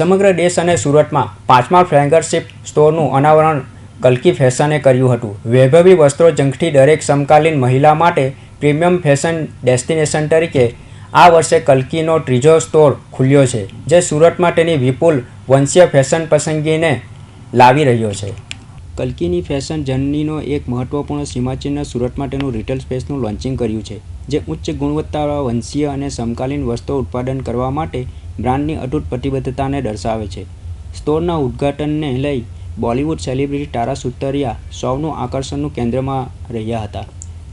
સમગ્ર દેશ અને સુરતમાં પાંચમા ફ્રેંગરશિપ સ્ટોરનું અનાવરણ કલ્કી ફેશને કર્યું હતું વૈભવી વસ્ત્રો ઝંખથી દરેક સમકાલીન મહિલા માટે પ્રીમિયમ ફેશન ડેસ્ટિનેશન તરીકે આ વર્ષે કલ્કીનો ત્રીજો સ્ટોર ખુલ્યો છે જે સુરતમાં તેની વિપુલ વંશીય ફેશન પસંદગીને લાવી રહ્યો છે કલ્કીની ફેશન જર્નીનો એક મહત્વપૂર્ણ સીમાચિહ્ન સુરતમાં તેનું રિટેલ સ્પેસનું લોન્ચિંગ કર્યું છે જે ઉચ્ચ ગુણવત્તાવાળા વંશીય અને સમકાલીન વસ્તુઓ ઉત્પાદન કરવા માટે બ્રાન્ડની અટૂટ પ્રતિબદ્ધતાને દર્શાવે છે સ્ટોરના ઉદ્ઘાટનને લઈ બોલિવૂડ સેલિબ્રિટી તારા સુતરિયા સૌનું આકર્ષણનું કેન્દ્રમાં રહ્યા હતા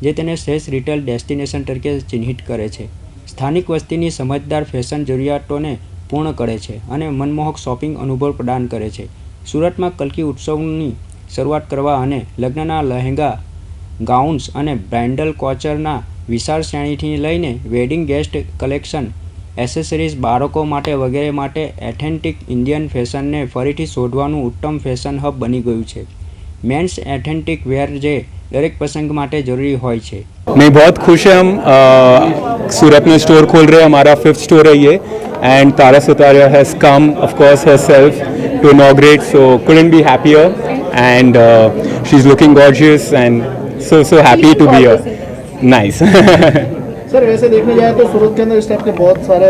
જે તેને શ્રેષ્ઠ રિટેલ ડેસ્ટિનેશન તરીકે ચિહ્નિત કરે છે સ્થાનિક વસ્તીની સમજદાર ફેશન જરૂરિયાતોને પૂર્ણ કરે છે અને મનમોહક શોપિંગ અનુભવ પ્રદાન કરે છે સુરતમાં કલ્કી ઉત્સવની શરૂઆત કરવા અને લગ્નના લહેંગા ગાઉન્સ અને બ્રાઇન્ડલ કોચરના વિશાળ શ્રેણીથી લઈને વેડિંગ ગેસ્ટ કલેક્શન એસેસરીઝ બાળકો માટે વગેરે માટે એથેન્ટિક ઇન્ડિયન ફેશનને ફરીથી શોધવાનું ઉત્તમ ફેશન હબ બની ગયું છે મેન્સ એથેન્ટિક વેર જે દરેક પ્રસંગ માટે જરૂરી હોય છે મેં બહુ ખુશ હમ સુરતનો સ્ટોર में રહ્યો खोल रहे સ્ટોર हमारा એન્ડ स्टोर है ये and Tara Sitara has come of course herself too and so couldn't be happier and so is looking gorgeous and so nice sir वैसे देखने जाए तो सूरत के अंदर इस टाइप के बहुत सारे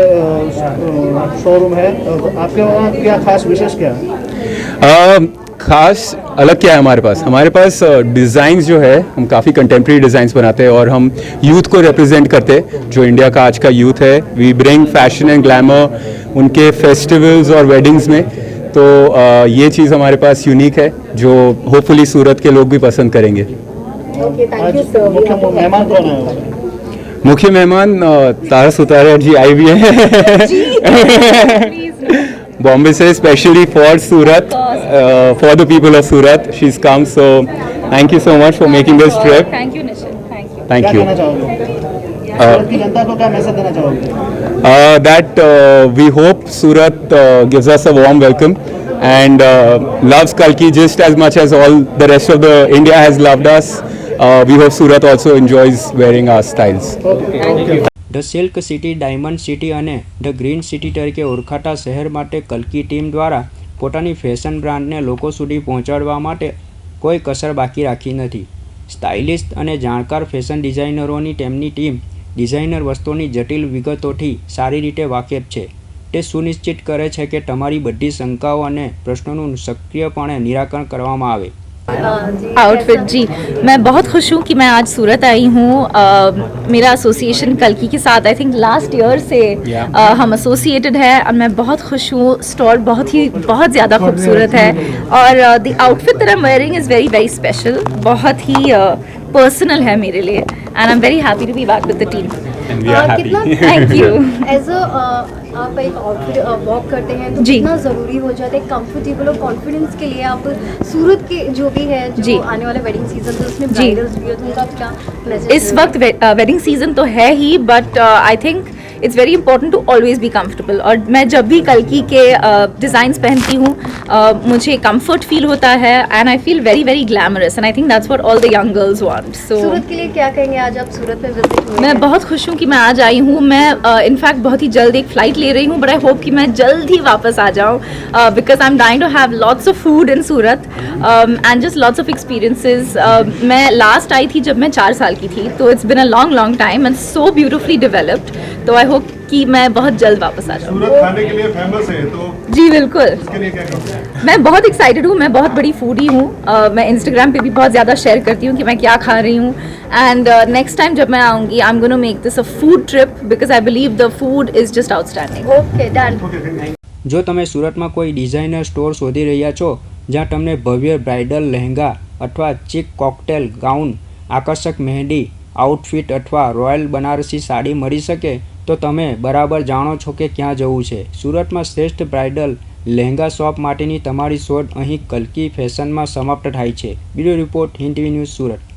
शोरूम हैं तो आपके वहाँ क्या खास विशेष क्या है खास अलग क्या है हमारे पास हमारे पास डिज़ाइंस जो है हम काफ़ी कंटेम्प्रेरी डिज़ाइंस बनाते हैं और हम यूथ को रिप्रेजेंट करते हैं जो इंडिया का आज का यूथ है we bring fashion and glamour उनके फेस्टिवल्स और वेडिंग्स में तो ये चीज़ हमारे पास यूनिक है जो होपफुली सूरत के लोग भी पसंद करेंगे मुख्य मेहमान तारा सुतारिया जी आई भी है बॉम्बे से specially for Surat for the people of Surat she is come so thank you so much for making this trip thank you thank you that we hope Surat gives us a warm welcome and uh, loves Kalki just as much as all the rest of the India has loved us. uh, we hope Surat also enjoys wearing our styles. Okay. The silk city diamond city અને the green city તરીકે ઓળખાતા શહેર માટે કલકી team દ્વારા પોતાની fashion બ્રાન્ડને લોકો સુધી પહોંચાડવા માટે કોઈ કસર બાકી રાખી નથી સ્ટાઇલિસ્ટ અને જાણકાર ફેશન ડિઝાઇનરોની તેમની ટીમ ડિઝાઇનર વસ્તુઓની જટિલ વિગતોથી સારી રીતે વાકેફ છે તે સુનિશ્ચિત કરે છે કે તમારી બધી શંકાઓ અને પ્રશ્નોનું સક્રિયપણે નિરાકરણ કરવામાં આવે आउटफिट हाँ, जी मैं बहुत खुश हूँ कि मैं आज सूरत आई हूँ मेरा एसोसिएशन कलकी के साथ आई थिंक लास्ट ईयर से yeah. आ, हम एसोसिएटेड है और मैं बहुत खुश हूँ स्टॉल बहुत ही बहुत ज़्यादा खूबसूरत है और the outfit that am wearing is very very special बहुत ही पर्सनल है मेरे लिए and I am very happy to be back with the team thank you as a आप एक आउटफिट वॉक uh, करते हैं तो कितना ज़रूरी हो जाता है कंफर्टेबल और कॉन्फिडेंस के लिए आप सूरत के जो भी है जो आने वाले वेडिंग सीजन तो उसमें ब्राइडल्स भी हो तो उनका क्या इस वक्त वेडिंग सीजन uh, तो है ही but I think it's very important to always be comfortable और मैं जब भी कलकी के डिज़ाइंस पहनती हूँ मुझे कम्फर्ट फील होता है and I feel very very glamorous and I think that's for all the young girls want so Surat के लिए क्या कहेंगे आज आप सूरत में विजिट हुए मैं बहुत खुश हूँ कि मैं आज आई हूँ मैं इनफैक्ट uh, बहुत ही जल्द एक फ़्लाइट ले रही हूँ बट आई होप कि मैं जल्द ही वापस आ जाऊँ because I am dying to have lots of food in Surat and just lots of experiences मैं लास्ट आई थी जब मैं चार साल की थी तो it's been a long long time and so beautifully developed तो आई होप कि मैं बहुत जल्द वापस आ जाऊँ खाने के लिए फेमस है तो जी बिल्कुल मैं बहुत एक्साइटेड हूँ मैं बहुत बड़ी फूडी हूँ uh, मैं इंस्टाग्राम पे भी बहुत ज़्यादा शेयर करती हूँ कि मैं क्या खा रही हूँ एंड नेक्स्ट टाइम जब मैं आऊँगी I am gonna make this a food trip because I believe the food is just outstanding okay done જો તમે સુરતમાં કોઈ ડિઝાઇનર સ્ટોર શોધી રહ્યા છો જ્યાં તમને ભવ્ય બ્રાઇડલ લહેંગા અથવા ચીક કોકટેલ ગાઉન આકર્ષક મહેંદી આઉટફિટ અથવા રોયલ બનારસી સાડી મળી શકે તો તમે બરાબર જાણો છો કે ક્યાં જવું છે સુરતમાં શ્રેષ્ઠ બ્રાઇડલ લહેંગા શોપ માટેની તમારી શોધ અહીં કલકી ફેશનમાં સમાપ્ત થાય છે બીજો રિપોર્ટ હિન્ટવી ન્યૂઝ સુરત